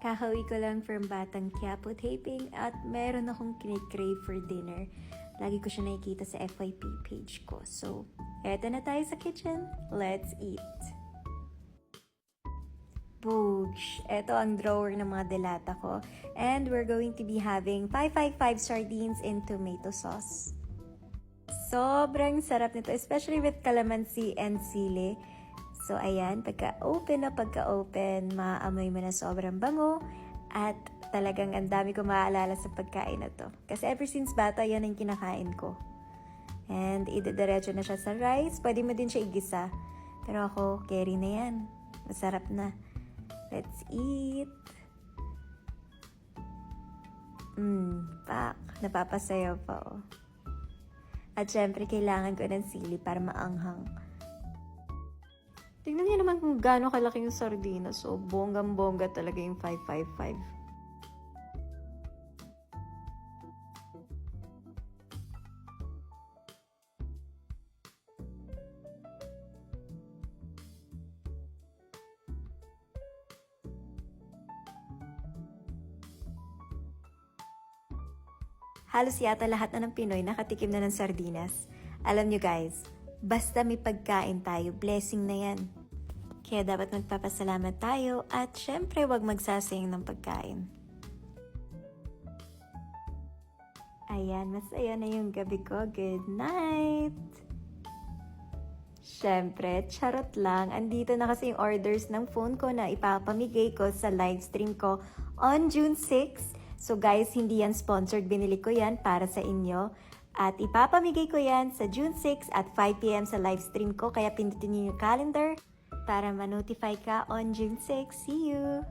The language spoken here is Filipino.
Kahawi ko lang from Batang Quiapo taping at meron akong kinikrave for dinner. Lagi ko siya nakikita sa FYP page ko. So, eto na tayo sa kitchen. Let's eat! Boosh! Ito ang drawer ng mga delata ko. And we're going to be having 555 sardines in tomato sauce. Sobrang sarap nito, especially with calamansi and sili. So, ayan, pagka-open na pagka-open, maaamoy mo na sobrang bango at talagang ang dami ko maaalala sa pagkain na to. Kasi ever since bata, yan ang kinakain ko. And idediretso na siya sa rice. Pwede mo din siya igisa. Pero ako, carry na yan. Masarap na. Let's eat. Mmm, pak. Napapasayaw pa, oh. At syempre, kailangan ko ng sili para maanghang. Tingnan niyo naman kung gaano kalaki yung sardinas. So, bonggang-bongga talaga yung 555. Halos yata lahat na ng Pinoy nakatikim na ng sardinas. Alam nyo guys, basta may pagkain tayo, blessing na yan. Kaya dapat magpapasalamat tayo at syempre wag magsasayang ng pagkain. Ayan, masaya na yung gabi ko. Good night! Syempre, charot lang. Andito na kasi yung orders ng phone ko na ipapamigay ko sa live stream ko on June 6. So guys, hindi yan sponsored. Binili ko yan para sa inyo. At ipapamigay ko yan sa June 6 at 5pm sa live stream ko. Kaya pindutin niyo yung calendar para ma-notify ka on June 6. See you!